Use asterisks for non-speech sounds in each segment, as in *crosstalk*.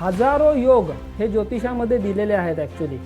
हजारो योग हे ज्योतिषामध्ये दिलेले आहेत ऍक्च्युली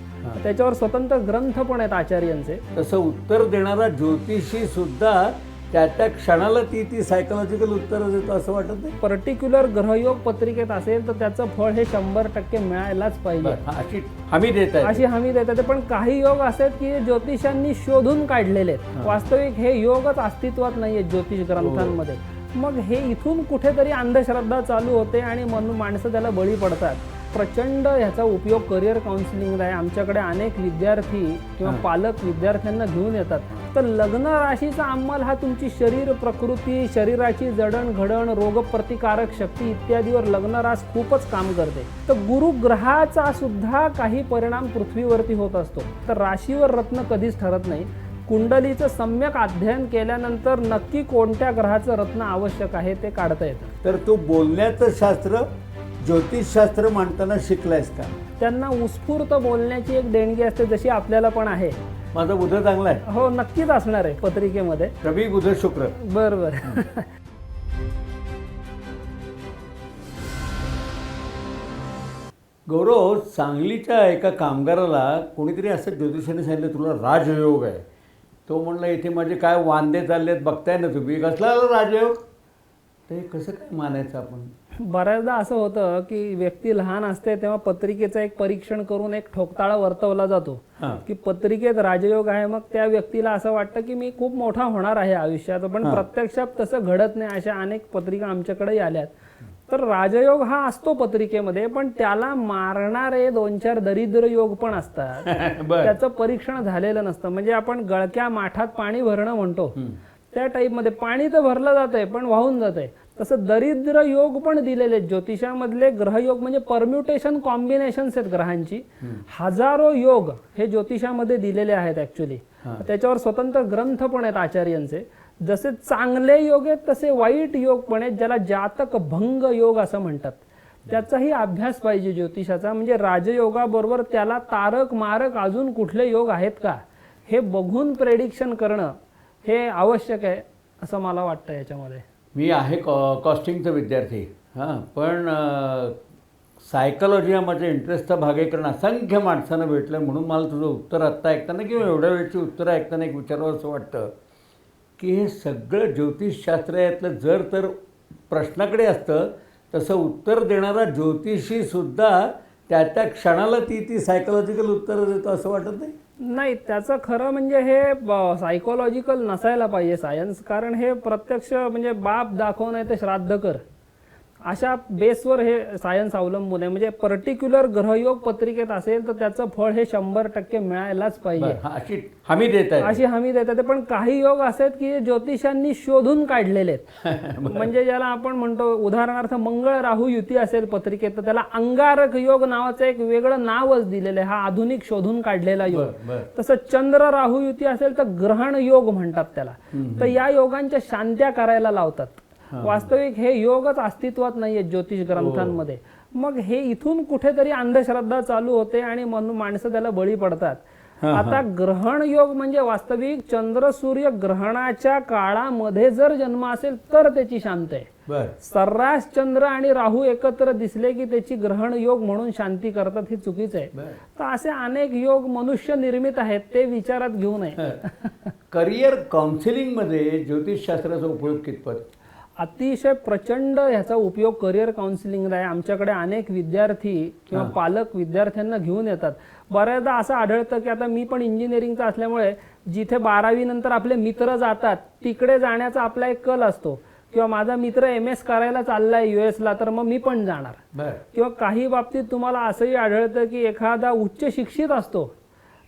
त्याच्यावर स्वतंत्र ग्रंथ पण आहेत आचार्यांचे. तसं उत्तर देणारा ज्योतिषी सुद्धा त्या त्या क्षणाला ती ती सायकोलॉजिकल उत्तरं देतो असं वाटत नाही? पर्टिक्युलर ग्रहयोग पत्रिकेत असेल तर त्याचं फळ हे शंभर टक्के मिळायलाच पाहिजे. हा, अशी हमी देत अशी हमी देतात पण काही योग असे आहेत की ज्योतिषांनी शोधून काढलेले आहेत. वास्तविक हे योगच अस्तित्वात नाहीये ज्योतिष ग्रंथांमध्ये. मग हे इथून कुठेतरी अंधश्रद्धा चालू होते आणि म्हणून माणसं त्याला बळी पडतात. प्रचंड ह्याचा उपयोग करिअर काउन्सिलिंगला आहे. आमच्याकडे अनेक विद्यार्थी किंवा पालक विद्यार्थ्यांना घेऊन येतात. तर लग्न राशीचा अंमल हा तुमची शरीर प्रकृती शरीराची जडणघडण रोगप्रतिकारक शक्ती इत्यादीवर लग्न रास खूपच काम करते. तर गुरुग्रहाचा सुद्धा काही परिणाम पृथ्वीवरती होत असतो. तर राशीवर रत्न कधीच ठरत नाही. कुंडलीचं सम्यक अध्ययन केल्यानंतर नक्की कोणत्या ग्रहाचं रत्न आवश्यक आहे ते काढता येतं. तर तू बोलण्याचं शास्त्र ज्योतिषशास्त्र मांडताना शिकलायस का? त्यांना उत्स्फूर्त बोलण्याची एक देणगी असते जशी आपल्याला पण आहे. माझा बुध चांगला आहे. हो नक्कीच असणार आहे पत्रिकेमध्ये. रवी बुध शुक्र. बरं बरं गौरव सांगलीच्या एका कामगाराला कोणीतरी असं ज्योतिषाने सांगितलं तुला राजयोग आहे. तो म्हणला इथे माझे काय वांदे चाललेत बघताय ना तुम्ही? कसला राजयोग? हे कसं काय मानायचं आपण? बऱ्याचदा असं होतं की व्यक्ती लहान असते तेव्हा पत्रिकेचं एक परीक्षण करून एक ठोकताळा वर्तवला जातो. की पत्रिकेत राजयोग आहे मग त्या व्यक्तीला असं वाटतं की मी खूप मोठा होणार आहे आयुष्यात. पण प्रत्यक्षात तसं घडत नाही अशा अनेक पत्रिका आमच्याकडे आल्यात. तर राजयोग हा असतो पत्रिकेमध्ये पण त्याला मारणारे दोन चार दरिद्र योग पण असतात. *laughs* त्याचं परीक्षण झालेलं नसतं. म्हणजे आपण गळक्या माठात पाणी भरणं म्हणतो. त्या टाईपमध्ये पाणी तर भरलं जात आहे पण वाहून जात आहे तसं दरिद्र योग पण दिलेले आहेत. ज्योतिषामधले ग्रहयोग म्हणजे परम्युटेशन कॉम्बिनेशन्स आहेत ग्रहांची. हजारो योग हे ज्योतिषामध्ये दिलेले आहेत ऍक्च्युली त्याच्यावर स्वतंत्र ग्रंथ पण आहेत आचार्यांचे. जसे चांगले योग आहेत तसे वाईट योग पण आहेत ज्याला जातक भंग योग असं म्हणतात. त्याचाही अभ्यास पाहिजे ज्योतिषाचा. म्हणजे राजयोगाबरोबर त्याला तारक मारक अजून कुठले योग आहेत का? हे बघून प्रेडिक्शन करणं हे आवश्यक आहे असं मला वाटतं याच्यामध्ये. मी आहे कॉ कॉस्टिंगचा विद्यार्थी. हां पण सायकोलॉजी हा माझा इंटरेस्टचा भाग आहे कारण असंख्य माणसानं भेटलं म्हणून मला तुझं उत्तर आत्ता ऐकताना किंवा एवढ्या वेळची उत्तरं ऐकताना एक विचारावं असं वाटतं की हे सगळं ज्योतिषशास्त्र यातलं जर तर प्रश्नाकडे असतं तसं उत्तर देणारा ज्योतिषीसुद्धा त्या त्या क्षणाला ती ती सायकोलॉजिकल उत्तरं देतो असं वाटत नाही? नाही त्याचं खरं म्हणजे हे सायकोलॉजिकल नसायला पाहिजे सायन्स कारण हे प्रत्यक्ष म्हणजे बाप दाखव नाही तर श्राद्ध कर अशा बेसवर हे सायन्स अवलंबून आहे. म्हणजे पर्टिक्युलर ग्रहयोग पत्रिकेत असेल तर त्याचं फळ हे शंभर टक्के मिळायलाच पाहिजे. हा, अशी हमी देत आहे अशी हमी देतात पण काही योग असे आहेत की ज्योतिषांनी शोधून काढलेले आहेत. *laughs* म्हणजे ज्याला आपण म्हणतो उदाहरणार्थ मंगळ राहू युती असेल पत्रिकेत तर त्याला अंगारक योग नावाचं एक वेगळं नावच दिलेलं आहे. हा आधुनिक शोधून काढलेला योग. तसं चंद्र राहू युती असेल तर ग्रहण योग म्हणतात त्याला. तर या योगांच्या शांत्या करायला लावतात. वास्तविक हे योगच अस्तित्वात नाहीये ज्योतिष ग्रंथांमध्ये. मग हे इथून कुठेतरी अंधश्रद्धा चालू होते आणि म्हणून माणसं त्याला बळी पडतात. आता ग्रहण योग म्हणजे वास्तविक चंद्र सूर्य ग्रहणाच्या काळामध्ये जर जन्म असेल तर त्याची शांत आहे. सर्रास चंद्र आणि राहू एकत्र दिसले की त्याची ग्रहण योग म्हणून शांती करतात हे चुकीचं आहे. तर असे अनेक योग मनुष्य निर्मित आहेत ते विचारात घेऊ नये. करिअर काउन्सिलिंगमध्ये ज्योतिषशास्त्राचा उपयोग कितपत? अतिशय प्रचंड ह्याचा उपयोग करिअर काउन्सिलिंगला आहे. आमच्याकडे अनेक विद्यार्थी किंवा पालक विद्यार्थ्यांना घेऊन येतात. बऱ्याचदा असं आढळतं की आता मी पण इंजिनिअरिंगचा असल्यामुळे जिथे बारावी नंतर आपले मित्र जातात तिकडे जाण्याचा आपला एक कल असतो. किंवा माझा मित्र एम एस करायला चाललाय युएसला तर मग मी पण जाणार. किंवा काही बाबतीत तुम्हाला असंही आढळतं की एखादा उच्च शिक्षित असतो.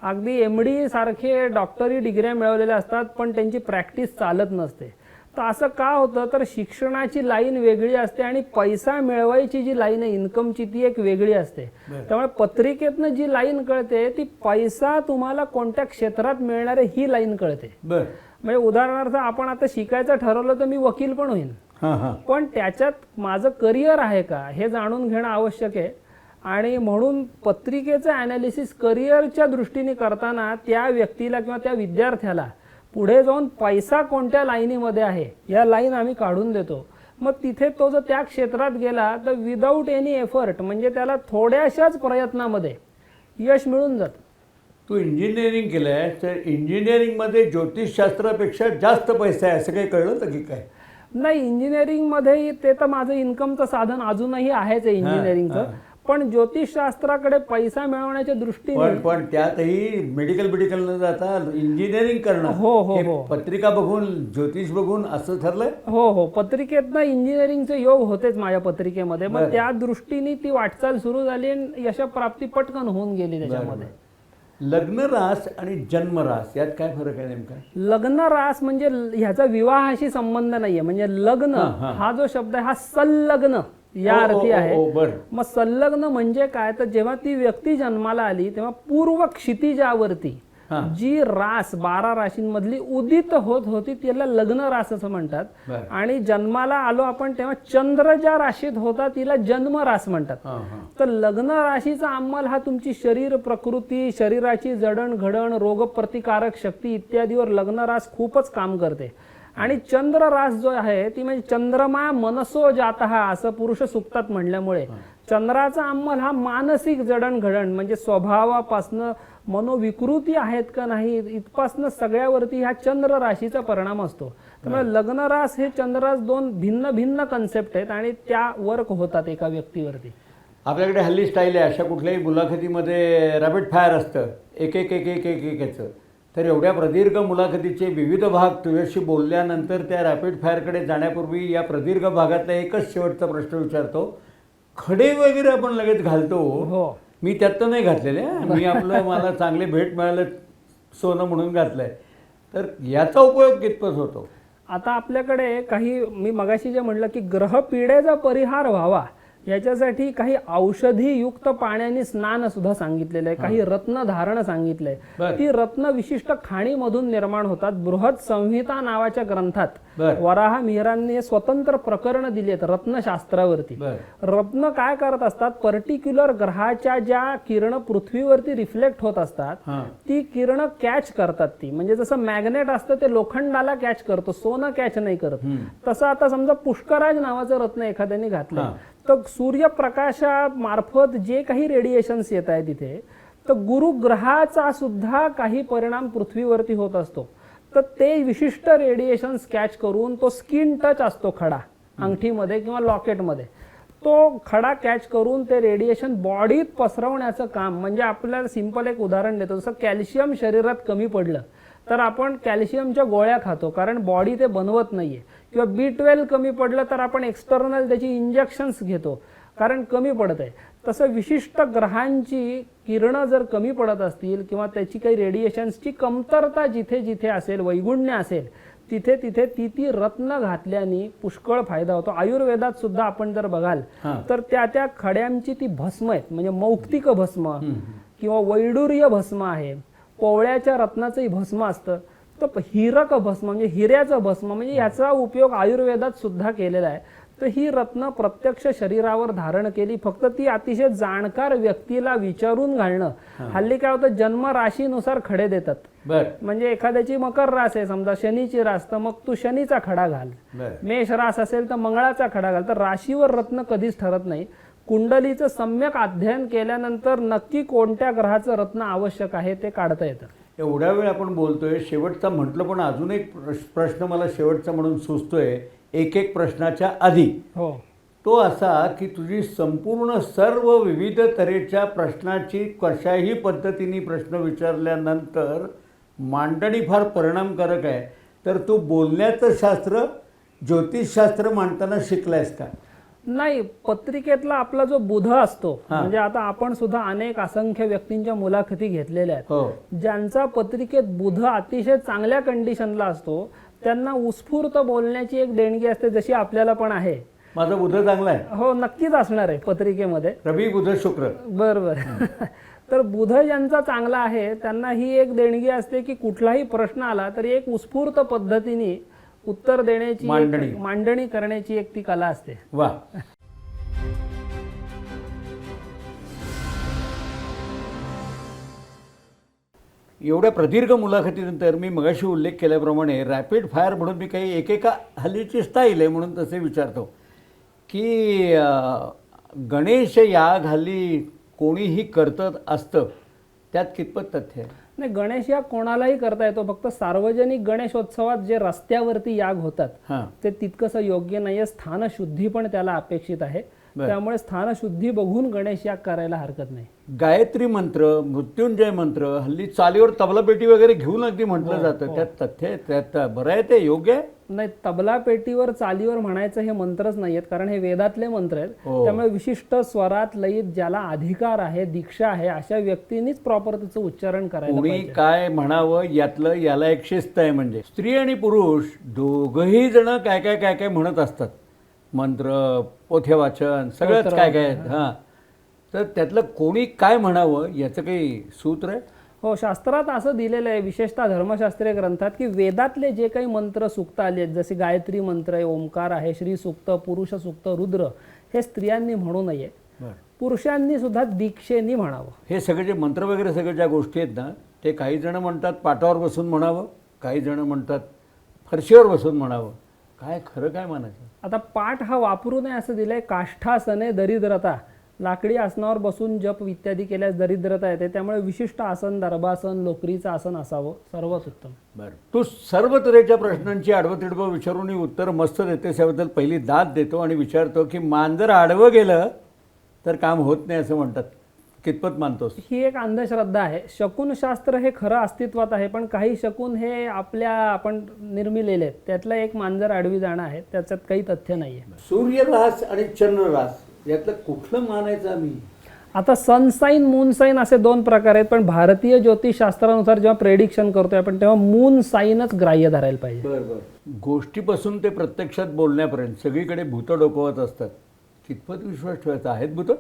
अगदी एम डी सारखे डॉक्टरी डिग्र्या मिळवलेल्या असतात पण त्यांची प्रॅक्टिस चालत नसते. तर असं का होतं? तर शिक्षणाची लाईन वेगळी असते आणि पैसा मिळवायची जी लाईन आहे इन्कमची ती एक वेगळी असते. त्यामुळे पत्रिकेतनं जी लाईन कळते ती पैसा तुम्हाला कोणत्या क्षेत्रात मिळणार आहे ही लाईन कळते. म्हणजे उदाहरणार्थ आपण आता शिकायचं ठरवलं तर मी वकील पण होईन. पण त्याच्यात माझं करिअर आहे का हे जाणून घेणं आवश्यक आहे. आणि म्हणून पत्रिकेचं ॲनालिसिस करिअरच्या दृष्टीने करताना त्या व्यक्तीला किंवा त्या विद्यार्थ्याला पुढे जाऊन पैसा कोणत्या लाईनीमध्ये आहे या लाईन आम्ही काढून देतो. मग तिथे तो जर त्या क्षेत्रात गेला तर विदाऊट एनी एफर्ट म्हणजे त्याला थोड्याशाच प्रयत्नामध्ये यश मिळून जातं. तू इंजिनिअरिंग केलं आहे तर इंजिनिअरिंगमध्ये ज्योतिषशास्त्रापेक्षा जास्त पैसा आहे असं काही कळलं तर की काय? नाही इंजिनिअरिंगमध्ये ते तर माझं इन्कमचं साधन अजूनही आहेच आहे इंजिनिअरिंगचं पण ज्योतिषशास्त्राकडे पैसा मिळवण्याच्या दृष्टीने पण पण त्यातही मेडिकल मेडिकल न जाता इंजिनिअरिंग करणं हो, हो, हे हो. पत्रिका बघून ज्योतिष बघून असं ठरलंय? हो हो. पत्रिकेतनं इंजिनिअरिंगचे योग होतेच माझ्या पत्रिकेमध्ये मग बरं. त्या दृष्टीने ती वाटचाल सुरू झाली आणि यशप्राप्ती पटकन होऊन गेली त्याच्यामध्ये. लग्न रास आणि जन्मरास यात काय फरक आहे नेमका? लग्न रास म्हणजे ल- ह्याचा विवाहाशी संबंध नाहीये. म्हणजे लग्न. हा जो शब्द आहे हा संलग्न. या अर्थी आहे. मग संलग्न म्हणजे काय? तर जेव्हा ती व्यक्ती जन्माला आली तेव्हा पूर्व क्षितिजावरती. जी रास बारा राशींमधली उदित होत होती तिला लग्न रास असं म्हणतात. आणि जन्माला आलो आपण तेव्हा चंद्र ज्या राशीत होता तिला जन्म रास म्हणतात. तर लग्न राशीचा अंमल हा तुमची शरीर प्रकृती शरीराची जडणघडण रोगप्रतिकारक शक्ती इत्यादीवर लग्न रास खूपच काम करते. आणि चंद्र रास जो आहे ती म्हणजे चंद्रमा मनसो जात असं पुरुष सुक्तात म्हणल्यामुळे. चंद्राचा अंमल हा मानसिक जडणघडण म्हणजे स्वभावापासनं मनोविकृती आहेत का नाही इथपासनं सगळ्यावरती ह्या चंद्र राशीचा परिणाम असतो. त्यामुळे लग्न रास हे चंद्ररास दोन भिन्न भिन्न कन्सेप्ट आहेत आणि त्या वर्क होतात एका व्यक्तीवरती. आपल्याकडे हल्ली स्टाईल आहे अशा कुठल्याही मुलाखतीमध्ये रॅपिड फायर असतं. एक एक एक एक एक एकाचं. तर एवढ्या प्रदीर्घ मुलाखतीचे विविध भाग तुझ्याशी बोलल्यानंतर त्या रॅपिड फायरकडे जाण्यापूर्वी या प्रदीर्घ भागातला एकच शेवटचा प्रश्न विचारतो. खडे वगैरे आपण लगेच घालतो. हो. मी त्यात तर नाही घातलेले. मी आपलं *laughs* मला चांगले भेट मिळालं सोनं म्हणून घातलंय. तर याचा उपयोग कितपत होतो? आता आपल्याकडे काही मी मगाशी जे म्हटलं की ग्रहपिढेचा परिहार व्हावा. याच्यासाठी काही औषधी युक्त पाण्याने स्नान सुद्धा सांगितलेलं आहे काही रत्न धारण सांगितलंय. ती रत्न विशिष्ट खाणीमधून निर्माण होतात बृहत संहिता नावाच्या ग्रंथात. वराह मिहिरांनी स्वतंत्र प्रकरण दिली आहेत रत्नशास्त्रावरती रत्न काय करत असतात? पर्टिक्युलर ग्रहाच्या ज्या किरण पृथ्वीवरती रिफ्लेक्ट होत असतात ती किरण कॅच करतात ती. म्हणजे जसं मॅग्नेट असतं ते लोखंडाला कॅच करतो सोनं कॅच नाही करत. तसं आता समजा पुष्कराज नावाचं रत्न एखाद्याने घातलं. तर सूर्यप्रकाशामार्फत जे काही रेडिएशन्स येत आहे तिथे तर गुरुग्रहाचा सुद्धा काही परिणाम पृथ्वीवरती होत असतो. तर ते विशिष्ट रेडिएशन्स कॅच करून तो स्किन टच असतो खडा अंगठीमध्ये किंवा लॉकेटमध्ये तो खडा कॅच करून ते रेडिएशन बॉडीत पसरवण्याचं काम म्हणजे आपल्याला सिंपल एक उदाहरण देतो. जसं कॅल्शियम शरीरात कमी पडलं तर आपण कॅल्शियमच्या गोळ्या खातो कारण बॉडी ते बनवत नाहीये. किंवा बी ट्वेल्व कमी पडलं तर आपण एक्सटर्नल त्याची इंजेक्शन्स घेतो कारण कमी पडत आहे तसं विशिष्ट ग्रहांची किरणं जर कमी पडत असतील किंवा त्याची काही रेडिएशन्सची कमतरता जिथे जिथे असेल वैगुण्य असेल तिथे तिथे ती ती रत्न घातल्याने पुष्कळ फायदा होतो. आयुर्वेदात सुद्धा आपण जर बघाल तर त्या त्या खड्यांची ती भस्म आहेत. म्हणजे मौक्तिक भस्म. किंवा वैडूर्य भस्म आहे. कोवळ्याच्या रत्नाचंही भस्म असतं. तर हिरक भस्म म्हणजे हिऱ्याचं भस्म म्हणजे याचा उपयोग आयुर्वेदात सुद्धा केलेला आहे. तर ही रत्न प्रत्यक्ष शरीरावर धारण केली. फक्त ती अतिशय जाणकार व्यक्तीला विचारून घालणं. हल्ली काय होतं जन्म राशीनुसार खडे देतात. म्हणजे एखाद्याची मकर रास आहे समजा शनीची रास तर मग तू शनीचा खडा घाल. मेष रास असेल तर मंगळाचा खडा घाल. तर राशीवर रत्न कधीच ठरत नाही. कुंडलीचं सम्यक अध्ययन केल्यानंतर नक्की कोणत्या ग्रहाचं रत्न आवश्यक आहे ते काढता येतं. एवढ्या वेळ आपण बोलतोय शेवटचा म्हटलं पण अजून एक प्रश- प्रश्न मला शेवटचा म्हणून सुचतोय. एक एक प्रश्नाच्या आधी. हो. तो असा की तुझी संपूर्ण सर्व विविध तऱ्हेच्या प्रश्नाची कशाही पद्धतीने प्रश्न विचारल्यानंतर मांडणी फार परिणामकारक आहे. तर तू बोलण्याचं शास्त्र ज्योतिषशास्त्र मांडताना शिकलायस का? नाही पत्रिकेतला आपला जो बुध असतो. म्हणजे आता आपण सुद्धा अनेक असंख्य व्यक्तींच्या मुलाखती घेतलेल्या आहेत. हो. ज्यांचा पत्रिकेत बुध अतिशय चांगल्या कंडिशनला असतो त्यांना उत्स्फूर्त बोलण्याची एक देणगी असते जशी आपल्याला पण आहे. माझा बुध चांगला आहे. हो नक्कीच असणार आहे पत्रिकेमध्ये. रवी बुध शुक्र. बरं बरं *laughs* तर बुध ज्यांचा चांगला आहे त्यांना ही एक देणगी असते की कुठलाही प्रश्न आला तरी एक उत्स्फूर्त पद्धतीने उत्तर देण्याची मांडणी. मांडणी करण्याची एक ती कला असते. वा. एवढ्या प्रदीर्घ मुलाखतीनंतर मी मगाशी उल्लेख केल्याप्रमाणे रॅपिड फायर म्हणून मी काही एकेका हल्लीची स्टाईल आहे म्हणून तसे विचारतो. की गणेश याग हल्ली कोणीही करत असतं त्यात कितपत तथ्य आहे? नाही गणेश याग कोणालाही करता येतो फक्त सार्वजनिक गणेशोत्सवात जे रस्त्यावरती याग होतात हां. ते तितकंसं योग्य नाहीये स्थानशुद्धी पण त्याला अपेक्षित आहे. त्यामुळे स्थानशुद्धी बघून गणेश याग करायला हरकत नाही. गायत्री मंत्र मृत्युंजय मंत्र हल्ली चालीवर तबला पेटी वगैरे घेऊन अगदी म्हटलं हो, जातं. हो. त्यात तथ्य त्यात बरं आहे ते योग्य आहे? नाही तबला पेटीवर चालीवर म्हणायचं हे मंत्रच नाहीयेत कारण हे वेदातले मंत्र आहेत. हो. त्यामुळे विशिष्ट स्वरात लयीत ज्याला अधिकार आहे दीक्षा आहे अशा व्यक्तींनीच प्रॉपर त्याचं उच्चारण करायला कोणी पाहिजे. काय म्हणावं यातलं याला एक शिस्त आहे म्हणजे. स्त्री आणि पुरुष दोघही जण काय काय काय काय म्हणत असतात. मंत्र पोथे वाचन सगळंच. काय काय हां. तर त्यातलं कोणी काय म्हणावं याचं काही सूत्र आहे? हो शास्त्रात असं दिलेलं आहे विशेषतः धर्मशास्त्रीय ग्रंथात की वेदातले जे काही मंत्र सुक्त आले आहेत जसे गायत्री मंत्र आहे ओंकार आहे श्री सुक्त पुरुष सुक्त रुद्र हे स्त्रियांनी म्हणू नये. पुरुषांनी सुद्धा दीक्षेनी म्हणावं. हे सगळे जे मंत्र वगैरे सगळे ज्या गोष्टी आहेत ना ते काही जण म्हणतात पाटावर बसून म्हणावं काही जण म्हणतात फरशीवर बसून म्हणावं. काय खरं काय म्हणायचं आता पाठ हा वापरू नये असं दिलंय काष्ठासने दरिद्रता. लाकडी आसनावर बसून जप इत्यादी केल्यास दरिद्रता येते. त्यामुळे विशिष्ट आसन दर्भासन लोकरीचं आसन असावं. सर्वात उत्तम. बरं. तू सर्व तऱ्हेच्या प्रश्नांची आडवं तिडवं विचारून उत्तर मस्त देतेस याबद्दल पहिली दाद देतो आणि विचारतो की मांजर आडवं गेलं तर काम होत नाही असं म्हणतात. कितपत मानतोस? ही एक अंधश्रद्धा आहे. शकुनशास्त्र हे खरं अस्तित्वात आहे पण काही शकुन हे आपल्या आपण निर्मिलेले आहेत. त्यातलं एक मांजर आडवी जाणं आहे. त्याच्यात काही तथ्य नाही आहे सूर्यरास आणि चंद्ररास यातलं कुठलं मानायचं आम्ही? आता सनसाईन मूनसाईन असे दोन प्रकार आहेत पण भारतीय ज्योतिषशास्त्रानुसार जेव्हा प्रेडिक्शन करतोय आपण तेव्हा मून साईनच ग्राह्य धरायला पाहिजे. बरं बरं. गोष्टीपासून ते प्रत्यक्षात बोलण्यापर्यंत सगळीकडे भूतं डोकवत असतात. कितपत विश्वास ठेवायचा? आहेत भूतं?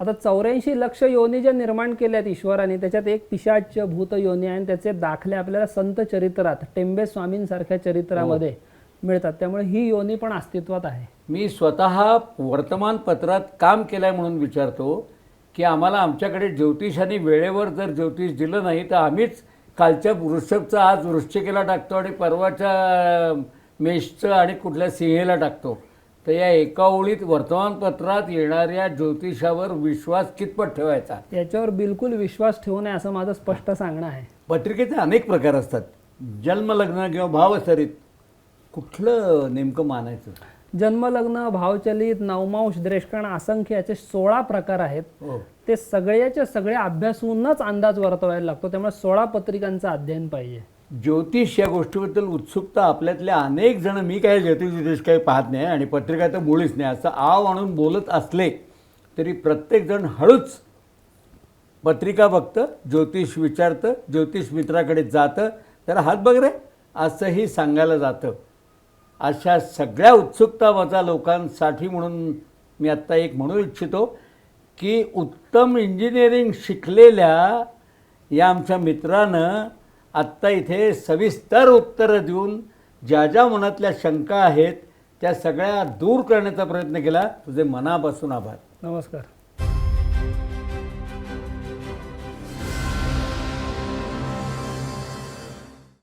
आता चौऱ्याऐंशी लक्ष योनी ज्या निर्माण केल्यात ईश्वराने त्याच्यात एक पिशाच भूत योनी आहे आणि त्याचे दाखले आपल्याला संत चरित्रात टेंबे स्वामींसारख्या चरित्रामध्ये मिळतात. त्यामुळे ही योनी पण अस्तित्वात आहे. मी स्वतः वर्तमानपत्रात काम केलं आहे म्हणून विचारतो की आम्हाला आमच्याकडे ज्योतिषाने वेळेवर जर ज्योतिष दिलं नाही तर आम्हीच कालच्या वृषभचं आज वृश्चिकेला टाकतो आणि परवाच्या मेषचं आणि कुठल्या सिंहेला टाकतो. तर या एका ओळीत वर्तमानपत्रात येणाऱ्या ज्योतिषावर विश्वास कितपत ठेवायचा? याच्यावर बिलकुल विश्वास ठेवू नये असं माझं स्पष्ट सांगणं आहे. पत्रिकेचे अनेक प्रकार असतात. जन्मलग्न किंवा भावसरित कुठलं नेमकं मानायचं? जन्मलग्न भावचलित नवमांश द्रेष्कण असंख्य याचे सोळा प्रकार आहेत. हो. ते सगळ्याचे सगळे अभ्यासूनच अंदाज वर्तवायला लागतो. त्यामुळे सोळा पत्रिकांचं अध्ययन पाहिजे. ज्योतिष या गोष्टीबद्दल उत्सुकता आपल्यातल्या अनेक जण मी काय ज्योतिष ज्योतिष काही पाहत नाही आणि पत्रिका तर मुळीच नाही असं आव आणून बोलत असले तरी प्रत्येकजण हळूच पत्रिका बघतं ज्योतिष विचारतं ज्योतिष मित्राकडे जातं. तर हात बघ रे असंही सांगायला जातं. अशा सगळ्या उत्सुकता वजा लोकांसाठी म्हणून मी आत्ता एक म्हणू इच्छितो की उत्तम इंजिनिअरिंग शिकलेल्या या आमच्या मित्रानं आत्ता इथे सविस्तर उत्तरं देऊन ज्या ज्या मनातल्या शंका आहेत त्या सगळ्या दूर करण्याचा प्रयत्न केला. तुझे मनापासून आभार. नमस्कार.